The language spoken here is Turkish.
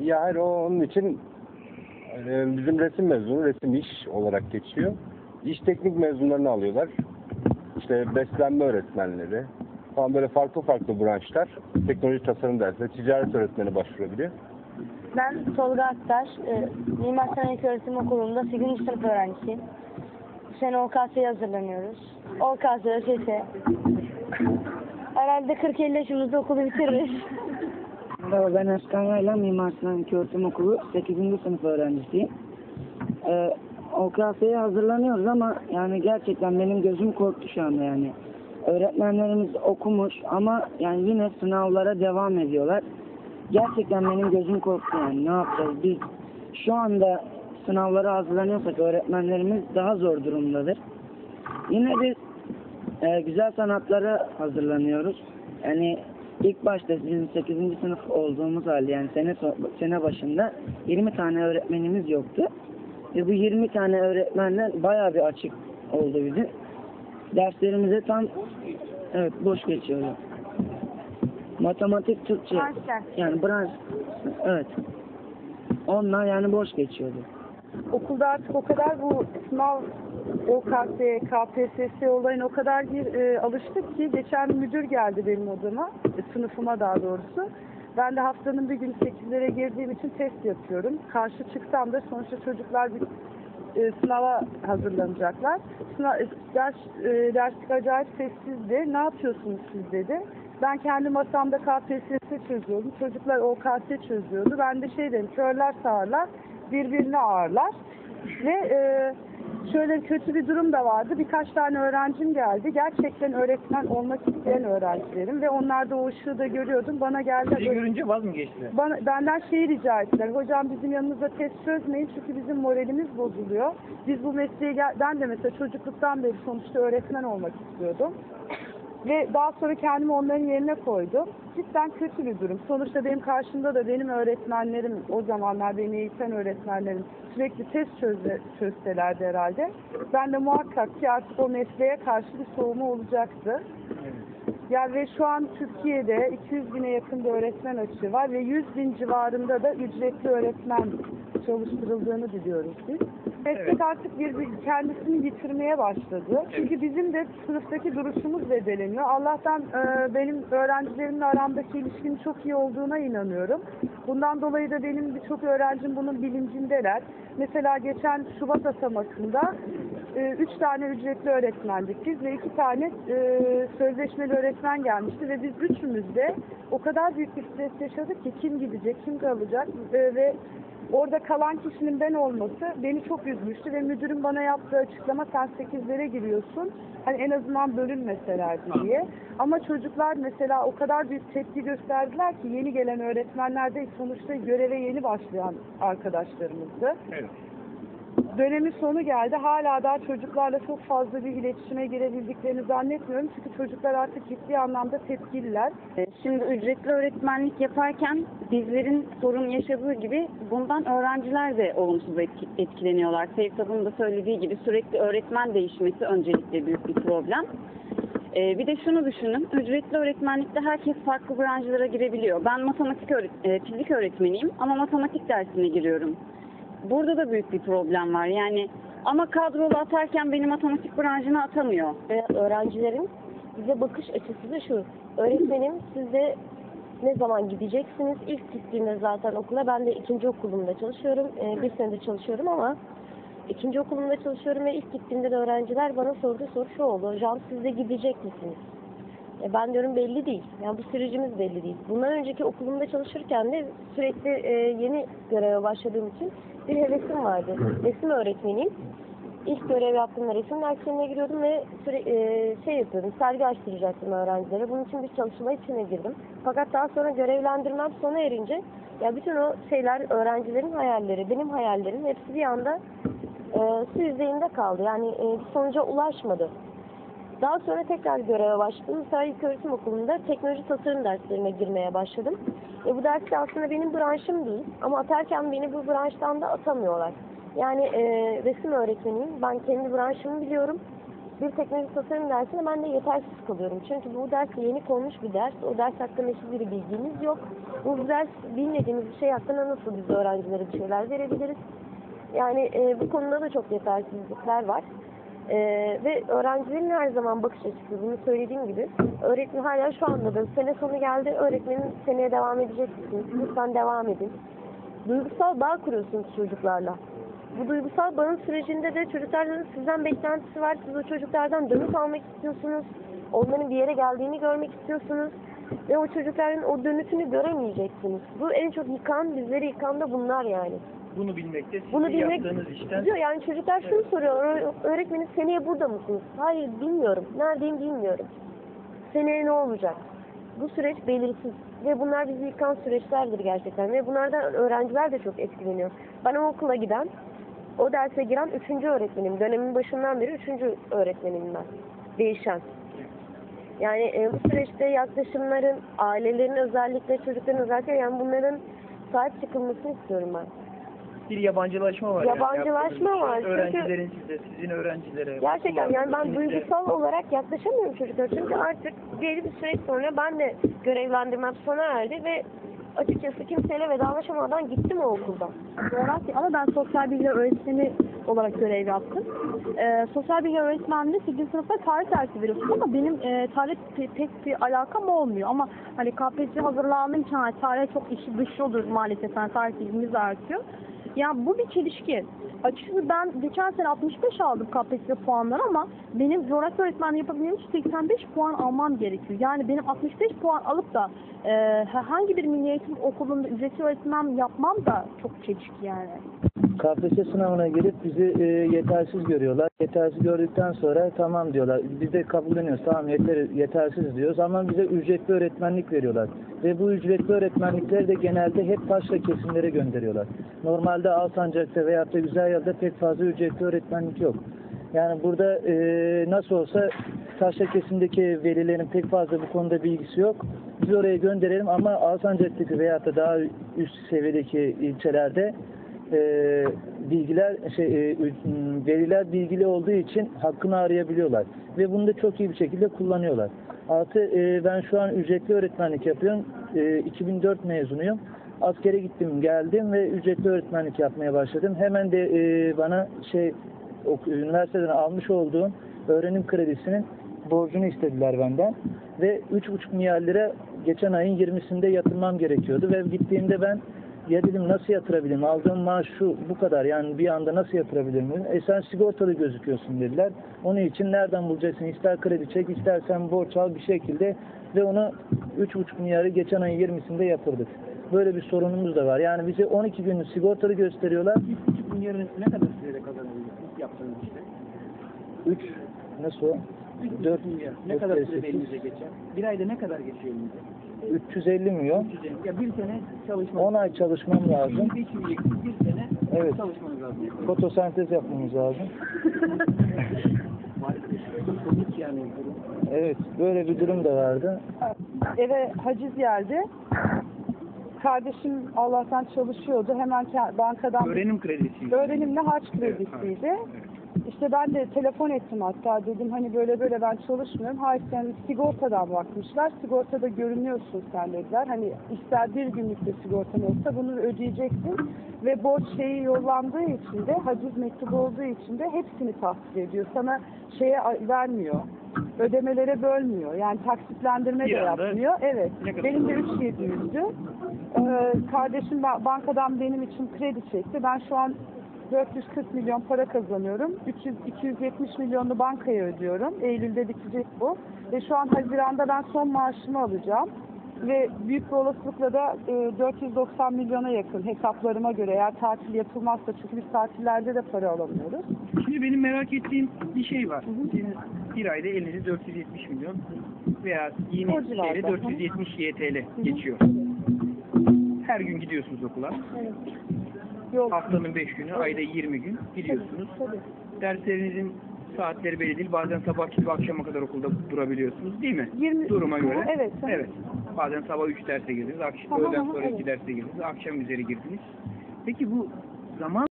Ya hayır o onun için e, bizim resim mezunu, resim iş olarak geçiyor. İş teknik mezunlarını alıyorlar. İşte beslenme öğretmenleri falan böyle farklı farklı branşlar. Teknoloji tasarım dersi, ticaret öğretmeni başvurabiliyor. Ben Tolga Aktaş, e, Mimar Sinan İlköğretim Okulu'nda 8. sınıf öğrencisiyim. Bu sene OKS'ye hazırlanıyoruz. OKS, ÖSS. Herhalde 40-50 yaşımızda okulu bitiririz. Merhaba ben Özkan Yayla, Mimar Sinan İlköğretim Okulu 8. sınıf öğrencisiyim. Ee, OKS'ye hazırlanıyoruz ama yani gerçekten benim gözüm korktu şu anda yani. Öğretmenlerimiz okumuş ama yani yine sınavlara devam ediyorlar. Gerçekten benim gözüm korktu yani ne yapacağız biz şu anda sınavlara hazırlanıyorsak öğretmenlerimiz daha zor durumdadır. Yine biz e, güzel sanatlara hazırlanıyoruz. Yani ilk başta bizim 8. sınıf olduğumuz halde yani sene sene başında 20 tane öğretmenimiz yoktu. Ve bu 20 tane öğretmenden bayağı bir açık oldu bizim. Derslerimize tam evet boş geçiyordu. Matematik, Türkçe yani branş evet. Onlar yani boş geçiyordu. okulda artık o kadar bu sınav OKS, KPSS olayına o kadar bir e, alıştık ki geçen müdür geldi benim odama, e, sınıfıma daha doğrusu. Ben de haftanın bir gün 8'lere girdiğim için test yapıyorum. Karşı çıksam da sonuçta çocuklar bir e, sınava hazırlanacaklar. Sınav, e, ders, e, derslik acayip sessizdi. Ne yapıyorsunuz siz dedi. Ben kendi masamda KPSS çözüyordum. Çocuklar OKS çözüyordu. Ben de şey dedim, körler sağırlar, birbirini ağırlar. Ve e, şöyle kötü bir durum da vardı. Birkaç tane öğrencim geldi. Gerçekten öğretmen olmak isteyen öğrencilerim. Ve onlarda o ışığı da görüyordum. Bana geldi. Sizi görünce vaz mı geçtiler? Bana, benden şeyi rica ettiler. Hocam bizim yanımızda test çözmeyin çünkü bizim moralimiz bozuluyor. Biz bu mesleğe gel ben de mesela çocukluktan beri sonuçta öğretmen olmak istiyordum. Ve daha sonra kendimi onların yerine koydum. Cidden kötü bir durum. Sonuçta benim karşımda da benim öğretmenlerim, o zamanlar beni eğiten öğretmenlerim sürekli test çözde, çözselerdi herhalde. Ben de muhakkak ki artık o mesleğe karşı bir soğuma olacaktı. Ya ve şu an Türkiye'de 200 bine yakın bir öğretmen açığı var ve 100 bin civarında da ücretli öğretmen çalıştırıldığını biliyoruz biz. Meslek artık bir, bir kendisini yitirmeye başladı. Çünkü bizim de sınıftaki duruşumuz bedeleniyor. Allah'tan e, benim öğrencilerimle aramdaki ilişkinin çok iyi olduğuna inanıyorum. Bundan dolayı da benim birçok öğrencim bunun bilincindeler. Mesela geçen Şubat aşamasında e, üç tane ücretli öğretmendik biz ve iki tane e, sözleşmeli öğretmen gelmişti ve biz üçümüz de o kadar büyük bir stres yaşadık ki kim gidecek, kim kalacak e, ve orada kalan kişinin ben olması beni çok üzmüştü ve müdürün bana yaptığı açıklama sen sekizlere giriyorsun hani en azından bölünmeselerdi diye. Ama çocuklar mesela o kadar büyük tepki gösterdiler ki yeni gelen öğretmenler de sonuçta göreve yeni başlayan arkadaşlarımızdı Evet. Dönemin sonu geldi. Hala daha çocuklarla çok fazla bir iletişime girebildiklerini zannetmiyorum. Çünkü çocuklar artık ciddi anlamda tepkililer. Ee, Şimdi ücretli öğretmenlik yaparken bizlerin sorun yaşadığı gibi bundan öğrenciler de olumsuz etki- etkileniyorlar. Sevtap'ın da söylediği gibi sürekli öğretmen değişmesi öncelikle büyük bir problem. Ee, bir de şunu düşünün, ücretli öğretmenlikte herkes farklı branşlara girebiliyor. Ben matematik öğret e, fizik öğretmeniyim ama matematik dersine giriyorum. Burada da büyük bir problem var. Yani ama kadrolu atarken beni matematik branşına atamıyor. ve öğrencilerin bize bakış açısı da şu. Öğretmenim siz ne zaman gideceksiniz? İlk gittiğimde zaten okula ben de ikinci okulumda çalışıyorum. Ee, bir senedir çalışıyorum ama ikinci okulumda çalışıyorum ve ilk gittiğimde de öğrenciler bana sorduğu soru şu oldu. Hocam siz de gidecek misiniz? E ben diyorum belli değil. Yani bu sürecimiz belli değil. Bundan önceki okulumda çalışırken de sürekli e, yeni göreve başladığım için bir hevesim vardı. Resim öğretmeniyim. İlk görev yaptığımda resim derslerine giriyordum ve süre, e, şey yapıyordum, sergi açtıracaktım öğrencilere. Bunun için bir çalışma içine girdim. Fakat daha sonra görevlendirmem sona erince ya bütün o şeyler öğrencilerin hayalleri, benim hayallerim hepsi bir anda e, su yüzeyinde kaldı. Yani e, sonuca ulaşmadı. Daha sonra tekrar göreve başladım. Mesela İlköğretim Okulu'nda teknoloji tasarım derslerine girmeye başladım. E, bu dersler aslında benim branşım değil ama atarken beni bu branştan da atamıyorlar. Yani e, resim öğretmeniyim. Ben kendi branşımı biliyorum. bir teknoloji tasarım dersine ben de yetersiz kalıyorum. Çünkü bu ders yeni konmuş bir ders. O ders hakkında hiçbir bilgimiz yok. Bu ders bilmediğimiz bir şey hakkında nasıl biz öğrencilere bir şeyler verebiliriz? Yani e, bu konuda da çok yetersizlikler var. E, ve öğrencilerin her zaman bakış açısı, bunu söylediğim gibi, öğretmen hala şu anda da sene sonu geldi, öğretmenin seneye devam edeceksiniz, lütfen devam edin. Duygusal bağ kuruyorsunuz çocuklarla. Bu duygusal bağın sürecinde de çocuklardan sizden beklentisi var. Siz o çocuklardan dönüt almak istiyorsunuz. Onların bir yere geldiğini görmek istiyorsunuz. Ve o çocukların o dönütünü göremeyeceksiniz. Bu en çok yıkan, bizleri yıkan da bunlar yani. Bunu bilmekte sizin Bunu bilmek yaptığınız işten diyor yani çocuklar şunu soruyor. "Öğ- Öğretmenim seneye burada mısınız? Hayır bilmiyorum. Neredeyim bilmiyorum. Seneye ne olacak? Bu süreç belirsiz. Ve bunlar bizi yıkan süreçlerdir gerçekten. Ve bunlardan öğrenciler de çok etkileniyor. Ben o okula giden, o derse giren üçüncü öğretmenim. Dönemin başından beri üçüncü öğretmenim ben. Değişen. Yani e, bu süreçte yaklaşımların, ailelerin özellikle, çocukların özellikle yani bunların sahip çıkılmasını istiyorum ben. Bir yabancılaşma var. yani. Yabancılaşma Yaptığınız var. Öğrencilerin size, sizin öğrencilere. Gerçekten yani ben duygusal olarak yaklaşamıyorum çocuklara. Çünkü artık belli bir süre sonra ben de görevlendirmem sona erdi ve açıkçası kimseyle vedalaşamadan gittim o okuldan. Coğrafya ama ben sosyal bilgiler öğretmeni olarak görev yaptım. Ee, sosyal bilgiler öğretmenliğinde 8. sınıfta tarih dersi veriyorsun ama benim e, tarih pe- pek bir alakam olmuyor. Ama hani KPSS hazırlandığım için tarih çok işi dışı olur maalesef. Yani tarih bilgimiz artıyor. Ya bu bir çelişki. Açıkçası ben geçen sene 65 aldım KPSS puanları ama benim coğrafya öğretmenliği yapabilmem için 85 puan almam gerekiyor. Yani benim 65 puan alıp da e, herhangi bir milli eğitim okulunda ücretli öğretmen yapmam da çok çelişki yani. KPSS sınavına girip bizi e, yetersiz görüyorlar. Yetersiz gördükten sonra tamam diyorlar. Biz de kabulleniyoruz. Tamam yeter, yetersiz diyoruz ama bize ücretli öğretmenlik veriyorlar. Ve bu ücretli öğretmenlikleri de genelde hep taşra kesimlere gönderiyorlar. Normalde Alsancak'ta veyahut da Güzel pek fazla ücretli öğretmenlik yok. Yani burada e, nasıl olsa taşra kesimdeki velilerin pek fazla bu konuda bilgisi yok. Biz oraya gönderelim ama Alsancak'taki veyahut da daha üst seviyedeki ilçelerde e, bilgiler şey e, veriler bilgili olduğu için hakkını arayabiliyorlar ve bunu da çok iyi bir şekilde kullanıyorlar. Artı e, ben şu an ücretli öğretmenlik yapıyorum. E, 2004 mezunuyum. Askere gittim, geldim ve ücretli öğretmenlik yapmaya başladım. Hemen de e, bana şey ok- üniversiteden almış olduğum öğrenim kredisinin borcunu istediler benden ve 3,5 milyar lira geçen ayın 20'sinde yatırmam gerekiyordu ve gittiğimde ben ya dedim nasıl yatırabilirim? Aldığım maaş şu bu kadar yani bir anda nasıl yatırabilirim? dedim. E sen sigortalı gözüküyorsun dediler. Onun için nereden bulacaksın? İster kredi çek istersen borç al bir şekilde ve onu 3,5 milyarı geçen ayın 20'sinde yatırdık. Böyle bir sorunumuz da var. Yani bize 12 günlük sigortalı gösteriyorlar. Bunun yarın ne kadar sürede kazanabilirsiniz yaptığınız işte? 3 nasıl o? 4 milyar. Ne kadar sürede elinize geçer? Bir ayda ne kadar geçiyor elinize? 350 milyon. 350. Ya bir sene çalışma. 10 ay çalışmam lazım. Bir sene Evet. çalışmanız lazım. Fotosentez yapmamız lazım. Evet, böyle bir durum da vardı. eve haciz geldi. Kardeşim Allah'tan çalışıyordu. Hemen bankadan Öğrenim kredisi. öğrenimle harç kredisiydi. İşte ben de telefon ettim hatta dedim hani böyle böyle ben çalışmıyorum. Hayır sen sigortadan bakmışlar. Sigortada görünüyorsun sen dediler. Hani ister bir günlük de sigortan olsa bunu ödeyeceksin. Ve borç şeyi yollandığı için de haciz mektubu olduğu için de hepsini tahsil ediyor. Sana şeye vermiyor. Ödemelere bölmüyor. Yani taksitlendirme Bir de anda yapmıyor. Evet. ne kadar Benim de 3700'dü. Ee, kardeşim ba- bankadan benim için kredi çekti. Ben şu an 440 milyon para kazanıyorum. 300 270 milyonu bankaya ödüyorum. Eylül'de bitecek bu. Ve şu an Haziran'da ben son maaşımı alacağım. Ve büyük bir olasılıkla da e, 490 milyona yakın hesaplarıma göre eğer tatil yapılmazsa çünkü biz tatillerde de para alamıyoruz. Şimdi benim merak ettiğim bir şey var. Sizin bir ayda elinize 470 milyon veya yeni O civarda. şeyle 470 YTL geçiyor. Her gün gidiyorsunuz okula. Yok. Haftanın 5 günü, ayda 20 gün gidiyorsunuz. Tabii. Derslerinizin saatleri belli değil. Bazen sabah gibi akşama kadar okulda durabiliyorsunuz değil mi? 20 Duruma göre. Evet. tabii. Evet. Bazen sabah 3 derse girdiniz, akşam Aha, öğleden aha, sonra 2 evet. derse girdiniz, akşam üzeri girdiniz. Peki bu zaman